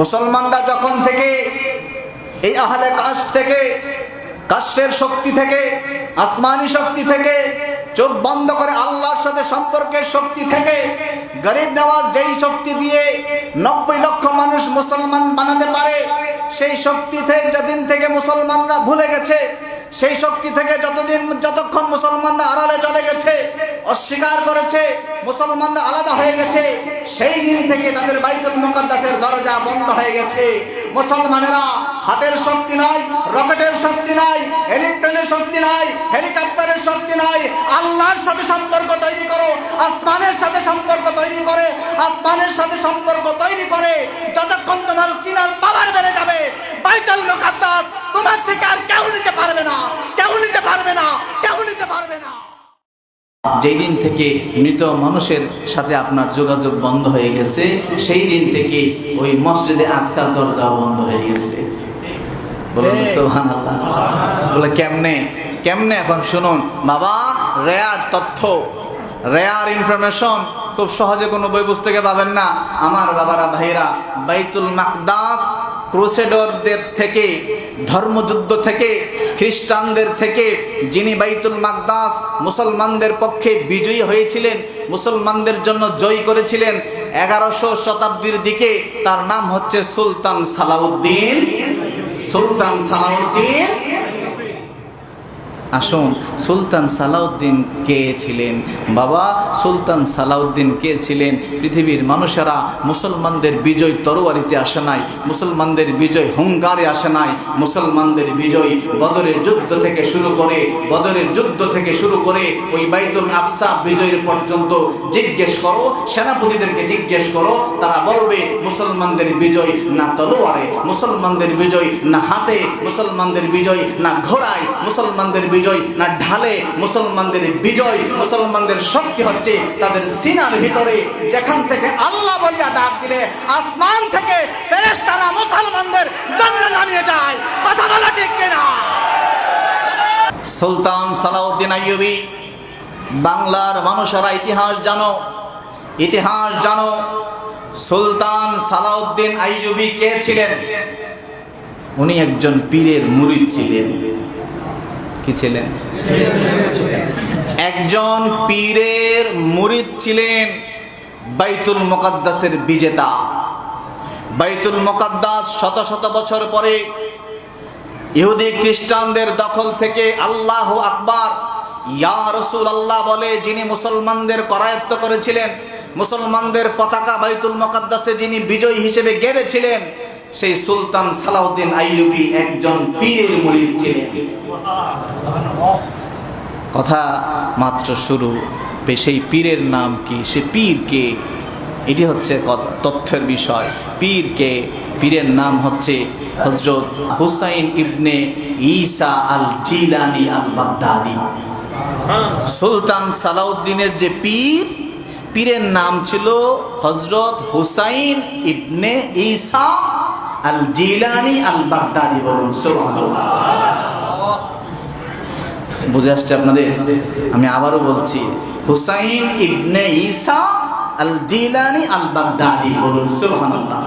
মুসলমানরা যখন থেকে এই আহলে কাশ থেকে কাশের শক্তি থেকে, আসমানি শক্তি থেকে, চোখ বন্ধ করে আল্লাহর সাথে সম্পর্কের শক্তি থেকে, গরিব নেওয়াজ যেই শক্তি দিয়ে নব্বই লক্ষ মানুষ মুসলমান বানাতে পারে, সেই শক্তি থেকে, যেদিন থেকে মুসলমানরা ভুলে গেছে সেই শক্তি থেকে যতদিন, যতক্ষণ মুসলমানরা আড়ালে চলে গেছে, অস্বীকার করেছে, মুসলমানরা আলাদা হয়ে গেছে, সেই দিন থেকে তাদের বাইতুল মুকাদ্দাসের দরজা বন্ধ হয়ে গেছে। মুসলমানেরা হাতের শক্তি নাই, রকেটের শক্তি নাই, হেলিপ্লেনের শক্তি নাই, হেলিকপ্টারের শক্তি নাই। আল্লাহর সাথে সম্পর্ক তৈরি করো, আসমানের সাথে সম্পর্ক তৈরি করে, আসমানের সাথে সম্পর্ক তৈরি করে। যতক্ষণ তোমার সিনার পাওয়ার বেড়ে যাবে, বাইতুল মুকাদ্দাস তোমার থেকে আর কেউ নিতে পারবে না, কেউ নিতে পারবে না, কেউ নিতে পারবে যেই দিন থেকে মৃত মানুষের সাথে আপনার যোগাযোগ বন্ধ হয়ে গেছে সেই দিন থেকে ওই মসজিদে আকসার দরজা বন্ধ হয়ে গেছে। বলুন সুবহানাল্লাহ। বলে কেমনে? কেমনে এখন শুনুন? বাবা রেয়ার তথ্য রেয়ার ইনফরমেশন খুব সহজে কোনো বই পুস্তকে পাবেন না। আমার বাবারা ভাইরা বাইতুল মাকদাস ক্রুসেডরদের থেকে, ধর্মযুদ্ধ থেকে, খ্রিস্টানদের থেকে, যিনি বাইতুল মাকদাস মুসলমানদের পক্ষে বিজয়ী হয়েছিলেন, মুসলমানদের জন্য জয় করেছিলেন, এগারোশো শতাব্দীর দিকে তার নাম হচ্ছে সুলতান সালাউদ্দিন। সুলতান সালাউদ্দিন। আসুন, সুলতান সালাউদ্দিন কে ছিলেন? বাবা, সুলতান সালাউদ্দিন কে ছিলেন? পৃথিবীর মানুষেরা মুসলমানদের বিজয় তরোয়ারিতে আসে নাই, মুসলমানদের বিজয় হুঙ্কারে আসে নাই, মুসলমানদের বিজয় বদরের যুদ্ধ থেকে শুরু করে, বদরের যুদ্ধ থেকে শুরু করে ওই বাইতুল আকসা বিজয়ের পর্যন্ত জিজ্ঞেস করো, সেনাপতিদেরকে জিজ্ঞেস করো, তারা বলবে, মুসলমানদের বিজয় না তলোয়ারে, মুসলমানদের বিজয় না হাতে, মুসলমানদের বিজয় না ঘোড়ায়, মুসলমানদের বিজয় না ঢালে মুসলমানদের বিজয়, মুসলমানদের শক্তি হচ্ছে তাদের সিনার ভিতরে। যেখান থেকে আল্লাহ বলিয়া ডাক দিলে, আসমান থেকে ফেরেশতারা মুসলমানদের জন্য নামিয়ে যায়। কথা বলা ঠিক কিনা? সুলতান সালাউদ্দিন আইয়ুবী, বাংলার মানুষেরা ইতিহাস জানো ইতিহাস জানো, সুলতান সালাউদ্দিন আইয়ুবী কে ছিলেন? উনি একজন পীরের মুরিদ ছিলেন। কি ছিলেন? একজন পীরের মুরিদ ছিলেন বাইতুল মোকাদ্দাসের বিজেতা। বাইতুল মোকাদ্দাস শত শত বছর পরে ইহুদি খ্রিস্টানদের দখল থেকে আল্লাহ আকবার, ইয়া রসুল আল্লাহ বলে যিনি মুসলমানদের করায়ত্ত করেছিলেন, মুসলমানদের পতাকা বাইতুল মোকাদ্দাসে যিনি বিজয়ী হিসেবে গেড়েছিলেন সেই সুলতান সালাউদ্দিন আইয়ুবী একজন পীরের মুরিদ ছিলেন। কথা মাত্র শুরু সেই পীরের নাম কি? সে পীর কে? এটি হচ্ছে তথ্যের বিষয়। পীর কে? পীরের নাম হচ্ছে হজরত হুসাইন ইবনে ঈসা আল জিলানি আল বাগদাদি সুলতান সালাউদ্দিনের যে পীর, পীরের নাম ছিল হজরত হুসাইন ইবনে ঈসা আল জিলানি আল বাগদাদি বলুন বুঝে আসছে আপনাদের? আমি আবারও বলছি, হুসাইন ইবনে ঈসা আল জিলানি আল বাগদাদি বলুন, সুবহানাল্লাহ।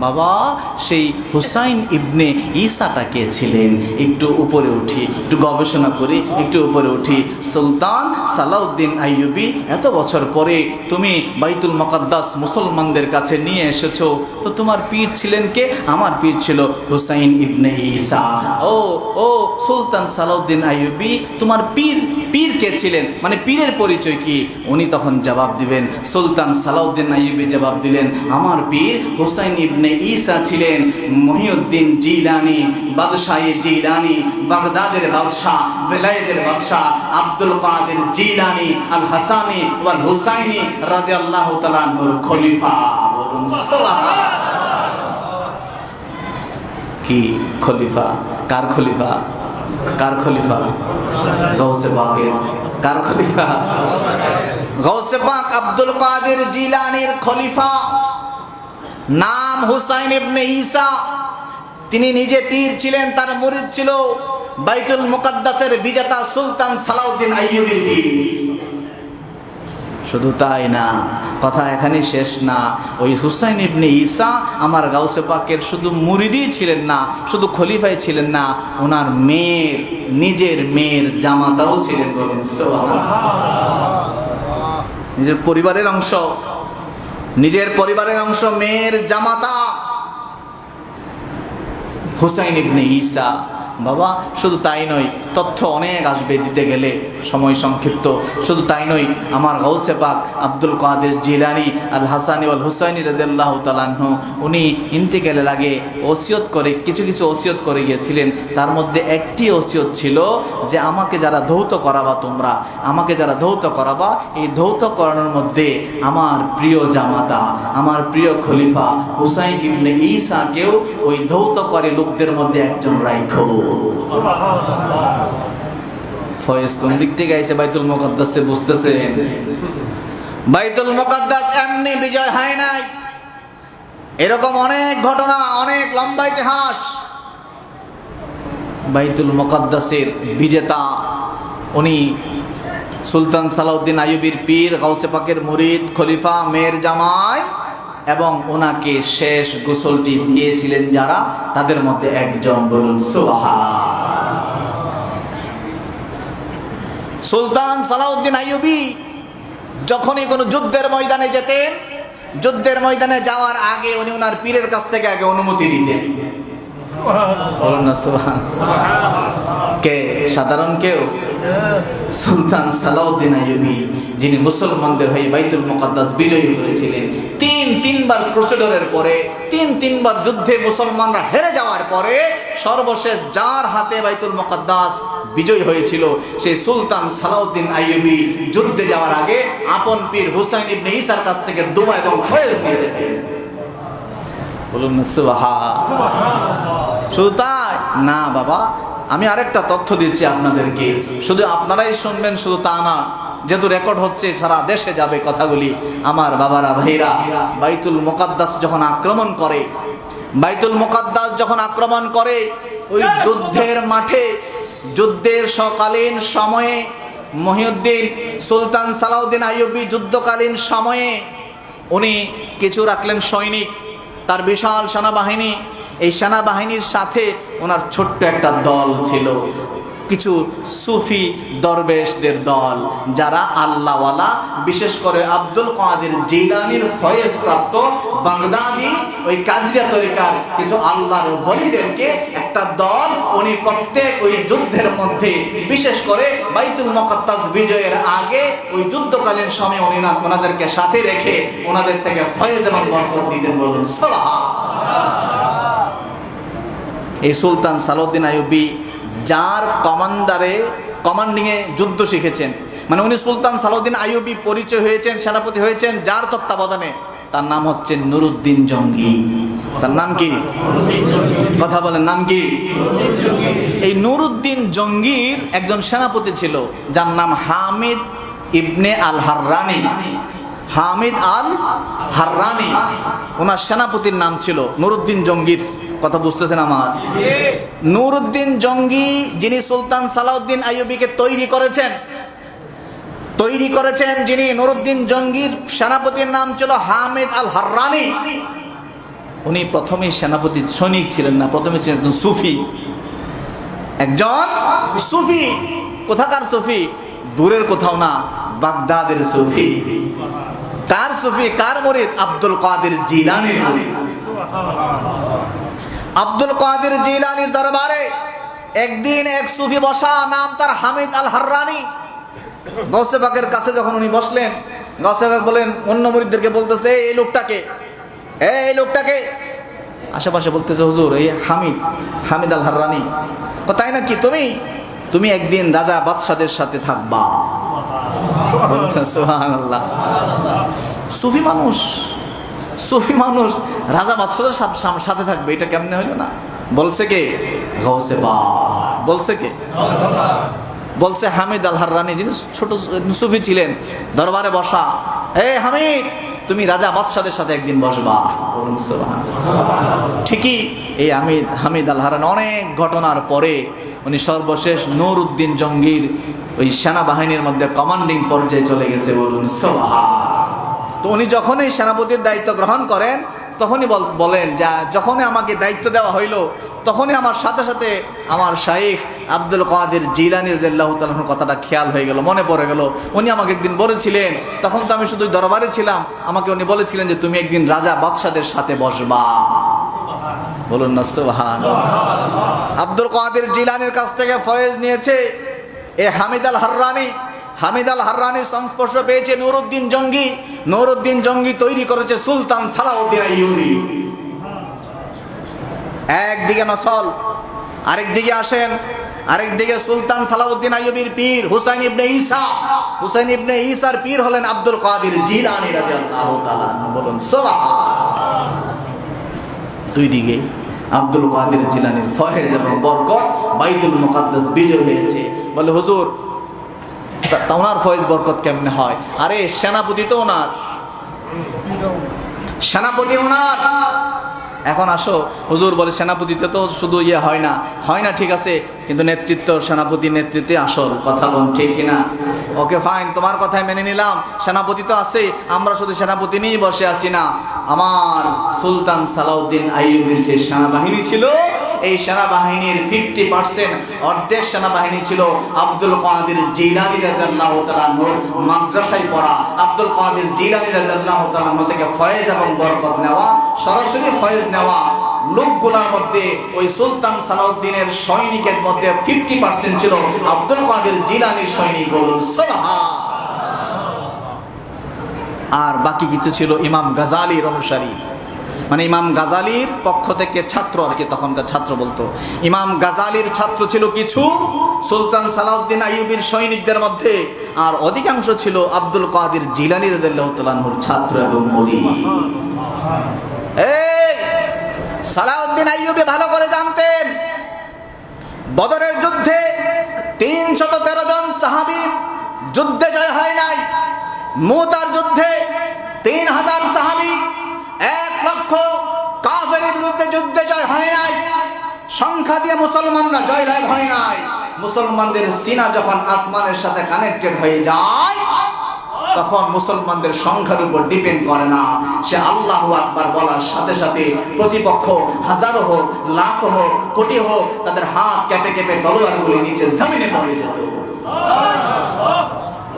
বাবা, সেই হুসাইন ইবনে ঈসাটা কে ছিলেন? একটু উপরে উঠি, একটু গবেষণা করি, একটু উপরে উঠি। সুলতান সালাউদ্দিন আইয়ুবি, এত বছর পরে তুমি বাইতুল মুকাদ্দাস মুসলমানদের কাছে নিয়ে এসেছ। তো তোমার পীর ছিলেন কে? আমার পীর ছিল হুসাইন ইবনে ঈসা। ও ও, সুলতান সালাউদ্দিন আইয়ুবি, তোমার পীর পীর কে ছিলেন। মানে পীরের পরিচয় কি? উনি তখন জবাব দিবেন, সুলতান সালাউদ্দিন আইয়ুবি জবাব দিলেন, আমার পীর হুসাইন ইবনে ঈসা ছিলেন, মহিউদ্দিন জিলানি, বাদশাহী জিলানি, বাগদাদের বাদশাহ, বেলায়েদের বাদশাহ, আব্দুল কাদের জিলানি আল হাসানি ওয়াল হুসাইনি রাদিয়াল্লাহু তাআলা আনহুর খলিফা। বলুন, সুবহানাল্লাহ। কি খলিফা? কার খলিফা? কার খলিফা? গৌসে পাকের। কার খলিফা? গৌসে পাক আব্দুল কাদের জিলানির খলিফা। নাম হুসাইন ইবনে ঈসা। তিনি নিজে পীর ছিলেন, তার মুরিদ ছিল বাইতুল মুকাদ্দাসের বিজেতা সুলতান সালাউদ্দিন আইয়ুবীর পীর। শুধু তাই না কথা এখানেই শেষ না। ওই হুসাইন ইবনে ঈসা আমার গাউসে পাকের শুধু মুরিদি ছিলেন না, শুধু খলিফাই ছিলেন না, ওনার মেয়ের, নিজের মেয়ের জামাতাও ছিলেন নিজের পরিবারের অংশ, নিজের পরিবারের অংশ, মেয়ের জামাতা। হুসাইন ইবনে ঈসা বাবা, শুধু তাই নয়, তথ্য অনেক আসবে দিতে গেলে। সময় সংক্ষিপ্ত। শুধু তাই নয়, আমার গৌসে পাক আব্দুল কাদের জিলানি আল হাসানি আল হুসাইনি রদাল্লাহ তালাহ উনি ইন্তেকালের আগে ওসিয়ত করে, কিছু কিছু ওসিয়ত করে গিয়েছিলেন। তার মধ্যে একটি ওসিয়ত ছিল যে, আমাকে যারা ধৌত করাবা তোমরা, আমাকে যারা ধৌত করাবা, এই ধৌত করানোর মধ্যে আমার প্রিয় জামাতা, আমার প্রিয় খলিফা হুসাইন ইবনে ঈসাকেও ওই ধৌত করে লোকদের মধ্যে একজন রাইখো। ফয়েজ, কোন দিক থেকে বাইতুল বাইতুল এমনি বিজয় হয় নাই। এরকম অনেক ঘটনা, অনেক লম্বা ইতিহাস। বাইতুল মুকাদ্দাসের বিজেতা, উনি সুলতান সালাউদ্দিন আইয়ুবির পীর, গাউসে পাকের মুরিদ, খলিফা, মেয়ের জামাই এবং ওনাকে শেষ গোসলটি দিয়েছিলেন যারা? তাদের মধ্যে একজন বলুন সুবহান সুলতান সালাউদ্দিন আইয়ুবি যখনই কোনো যুদ্ধের ময়দানে যেতেন যুদ্ধের ময়দানে যাওয়ার আগে উনি ওনার পীরের কাছ থেকে আগে অনুমতি নিতেন। কে? সাধারণ কেউ? সুলতান সালাউদ্দিন আইয়ুবি যিনি মুসলমানদের হয়ে বাইতুল মুকাদ্দাস বিজয়ী করেছিলেন তিন, তিনবার প্রসিডরের পরে, তিন, তিনবার যুদ্ধে মুসলমানরা হেরে যাওয়ার পরে সর্বশেষ যার হাতে বাইতুল মুকাদ্দাস বিজয় হয়েছিল সেই সুলতান সালাউদ্দিন আইয়ুবি যুদ্ধে যাওয়ার আগে আপন পীর হুসাইন ইবনে ঈসার কাছ থেকে দোয়া এবং ফয়েজ নিয়ে যেতেন। বলুন শুধু তাই না বাবা, আমি আরেকটা তথ্য দিচ্ছি আপনাদেরকে। শুধু আপনারাই শুনবেন, শুধু তা না। যেহেতু রেকর্ড হচ্ছে, সারা দেশে যাবে কথাগুলি। আমার বাবারা, ভাইরা, বাইতুল মোকাদ্দাস যখন আক্রমণ করে, বাইতুল মোকাদ্দাস যখন আক্রমণ করে, ওই যুদ্ধের মাঠে, যুদ্ধের সকালীন সময়ে, মহিউদ্দিন সুলতান সালাউদ্দিন আইয়ুবি যুদ্ধকালীন সময়ে, উনি কিছু রাখলেন সৈনিক, তার বিশাল সেনাবাহিনী। এই সেনাবাহিনীর সাথে ওনার ছোট্ট একটা দল ছিল। কিছু সুফি দরবেশদের দল, যারা আল্লাহওয়ালা, বিশেষ করে আব্দুল কাদের জিলানির ফয়েজ প্রাপ্ত বাগদাদি, ওই কাদরিয়া তরিকার কিছু আল্লাহর বলিদেরকে একটা দল, উনি প্রত্যেক ওই যুদ্ধের মধ্যে, বিশেষ করে বাইতুল মুকাদ্দাস বিজয়ের আগে, ওই যুদ্ধকালীন সময় উনি না- ওনাদেরকে সাথে রেখে ওনাদের থেকে ফয়েজ এবং বরকত দিতেন বলুন সালাহা এই সুলতান সালাউদ্দিন আইয়ুবি যার কমান্ডারে, কমান্ডিংয়ে যুদ্ধ শিখেছেন। মানে উনি সুলতান সালাউদ্দিন আইয়ুবি পরিচয় হয়েছেন, সেনাপতি হয়েছেন, যার তত্ত্বাবধানে। তার নাম হচ্ছে নুরুদ্দিন জঙ্গি। তার নাম কি? কথা বলেন, নাম কি? এই নুরুদ্দিন জঙ্গির একজন সেনাপতি ছিল, যার নাম হামিদ ইবনে আল হাররানি হামিদ আল হাররানি ওনার সেনাপতির নাম ছিল নুরুদ্দিন জঙ্গির। কথা বুঝতেছেন আমার? নুরুদ্দিন জঙ্গি, যিনি সুলতান সালাউদ্দিন আইয়ুবিকে তৈরি করেছেন তৈরি করেছেন যিনি নুরুদ্দিন জঙ্গির সেনাপতির নাম ছিল হামিদ আল হাররানি উনি প্রথমেই সেনাপতি সৈনিক ছিলেন না, প্রথমে ছিলেন একজন সুফি। একজন সুফি। কোথাকার সুফি? দূরের কোথাও না, বাগদাদের সুফি। কার সুফি? কার মরিদ? আব্দুল কাদের মরিদ। আব্দুল কাদের জিলানির দরবারে একদিন এক সুফি বসা নাম তার হামিদ আল হাররানি গৌসে বাকের কাছে যখন উনি বসলেন গৌসে বাক বলেন অন্য মরিদদেরকে বলতেছে "এই, লোকটাকে "এই, লোকটাকে। আশেপাশে বলতেছে হুজুর এই হামিদ হামিদ আল হাররানি "ও, তাই নাকি তুমি? তুমি একদিন রাজা বাদশাদের সাথে থাকবা। সুফি মানুষ। সুফি মানুষ রাজা বাদশাদের সাথে- থাকবে, এটা কেমনে হইল না? বলছে কে? গৌসে বা। বলছে কে? বলছে হামিদ আল হাররানি যিনি ছোট সুফি ছিলেন, দরবারে বসা। এ হামিদ, তুমি রাজা বাদশাদের সাথে একদিন বসবা। ঠিকই এই হামিদ হামিদ আল হারান অনেক ঘটনার পরে উনি সর্বশেষ নূর উদ্দিন জঙ্গির ওই সেনাবাহিনীর মধ্যে কমান্ডিং পর্যায়ে চলে গেছে, বলুন সুবহান। তো উনি যখনই সেনাপতির দায়িত্ব গ্রহণ করেন, তখনই বল- বলেন যা, যখনই আমাকে দায়িত্ব দেওয়া হইল, তখনই আমার সাথে সাথে আমার শাইখ আব্দুল কাদের জিলানি রাদিয়াল্লাহু তাআলার কথাটা খেয়াল হয়ে গেল, মনে পড়ে গেল। উনি আমাকে একদিন বলেছিলেন, তখন তো আমি শুধু দরবারে ছিলাম, আমাকে উনি বলেছিলেন যে তুমি একদিন রাজা বাদশাদের সাথে বসবা। বলুন না সুবহান আব্দুল কাদের জিলানির কাছ থেকে ফয়েজ নিয়েছে এ হামিদ আল হাররানি। হামিদ আল হাররানির সংস্পর্শ পেয়েছে নুরুদ্দিন জঙ্গি। নুরুদ্দিন জঙ্গি তৈরি করেছে সুলতান সালাউদ্দিন একদিকে নসল, আরেকদিকে আসেন, আরেকদিকে সুলতান সালাউদ্দিন আইয়ুবির পীর হুসাইন ইবনে ঈসা। হুসাইন ইবনে ঈসার পীর হলেন আব্দুল কাদের জিলানী রাদিয়াল্লাহু তাআলা বলুন সুবহান দুই দিকে আব্দুল কাদের জিলানির ফয়েজ এবং বরকত বাইতুল মুকাদ্দাস বিজয় হয়েছে। বলে, হুজুর ওনার ফয়েজ বরকত কেমনে হয়? আরে, সেনাপতি তো ওনার। সেনাপতি ওনার। এখন আসো, হুজুর বলে সেনাপতিতে তো শুধু ইয়ে হয় না। হয় না, ঠিক আছে, কিন্তু নেতৃত্ব, সেনাপতি নেতৃত্বে আসল, কথা বল, ঠিক কিনা ওকে ফাইন তোমার কথাই মেনে নিলাম। সেনাপতি তো আছে, আমরা শুধু সেনাপতি নিয়েই বসে আছি না। আমার সুলতান সালাউদ্দিন আইয়ুবের যে সেনাবাহিনী ছিল এই সেনাবাহিনীর ফিফটি পার্সেন্ট অর্ধেক সেনাবাহিনী ছিল আব্দুল কাদের জিলানি রাদিয়াল্লাহু তাআলা মাদ্রাসায় পড়া। আব্দুল কাদের জিলানি রাদিয়াল্লাহু তাআলা নূর থেকে ফয়েজ এবং বরকত নেওয়া, সরাসরি ফয়েজ নেওয়া লোকগুলোর মধ্যে ওই সুলতান সালাউদ্দিনের সৈনিকের মধ্যে ফিফটি পার্সেন্ট ছিল আব্দুল কাদের জিলানির সৈনিক বলুন, সুবহান। আর বাকি কিছু ছিল ইমাম গাজালির অনুসারী। মানে ইমাম গাজালির পক্ষ থেকে ছাত্র আর কি তখনকার ছাত্র বলতো। ইমাম গাজালির ছাত্র ছিল কিছু, সুলতান সালাউদ্দিন আইয়ুবির সৈনিকদের মধ্যে, আর অধিকাংশ ছিল আব্দুল কাদের জিলানি রাদিয়াল্লাহু ছাত্র এবং সালাউদ্দিন আইয়ুবি ভালো করে জানতেন, বদরের যুদ্ধে তিনশত তেরো জন সাহাবি যুদ্ধে জয় হয় নাই। মুতার যুদ্ধে তিন হাজার সাহাবি এক লক্ষ কাফের বিরুদ্ধে যুদ্ধে জয় হয় নাই। সংখ্যা দিয়ে মুসলমানরা জয় লাভ হয় নাই। মুসলমানদের সিনা যখন আসমানের সাথে কানেক্টেড হয়ে যায়, তখন মুসলমানদের সংখ্যার উপর ডিপেন্ড করে না। সে আল্লাহ আকবার বলার সাথে সাথে প্রতিপক্ষ হাজারো হোক, লাখ হোক, কোটি হোক, তাদের হাত কেঁপে কেঁপে তলোয়ারগুলি নিচে জমিনে পড়ে যেত।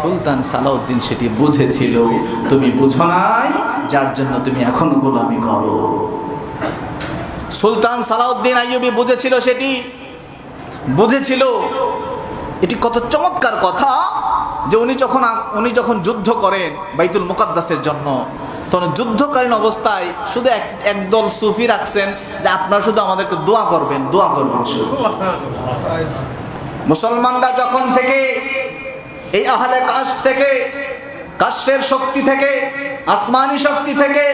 সুলতান সালাউদ্দিন সেটি বুঝেছিল। তুমি বুঝো নাই যার জন্য তুমি এখনও গোলামি করো। সুলতান সালাউদ্দিন আইয়ুবি বুঝেছিল সেটি? বুঝেছিল। এটি কত চমৎকার কথা যে উনি যখন উনি যখন যুদ্ধ করেন বাইতুল মুকাদ্দাসের জন্য তখন যুদ্ধকালীন অবস্থায় শুধু এক একদল সুফি রাখছেন যে আপনারা শুধু আমাদেরকে দোয়া করবেন দোয়া করবেন। মুসলমানরা যখন থেকে এই আহলে কাশ থেকে কাশের শক্তি থেকে, আসমানি শক্তি থেকে,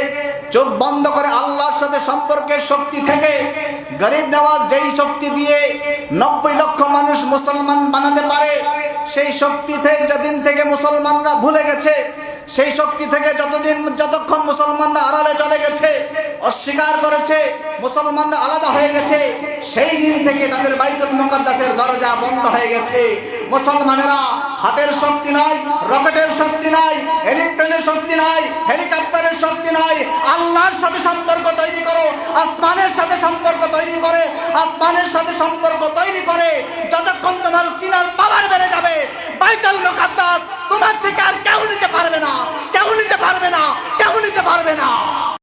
চোখ বন্ধ করে আল্লাহর সাথে সম্পর্কের শক্তি থেকে, গরিব নেওয়াজ যেই শক্তি দিয়ে নব্বই লক্ষ মানুষ মুসলমান বানাতে পারে, সেই শক্তি থেকে যেদিন থেকে মুসলমানরা ভুলে গেছে, সেই শক্তি থেকে যতদিন, যতক্ষণ মুসলমানরা আড়ালে চলে গেছে, অস্বীকার করেছে মুসলমানরা আলাদা হয়ে গেছে। সেই দিন থেকে তাদের বাইতুল মুকাদ্দাসের দরজা বন্ধ হয়ে গেছে। মুসলমানেরা হাতের শক্তি নাই, রকেটের শক্তি নাই ইলেকট্রনের শক্তি নাই, হেলিকপ্টারের শক্তি নাই। আল্লাহর সাথে সম্পর্ক তৈরি করো, আসমানের সাথে সম্পর্ক তৈরি করে, আসমানের সাথে সম্পর্ক তৈরি করে। যতক্ষণ তোমার সিনার পাওয়ার বেড়ে যাবে, বাইতুল মুকাদ্দাস তোমার থেকে আর কেউ নিতে পারবে না, কেউ নিতে পারবে না, কেউ নিতে পারবে না।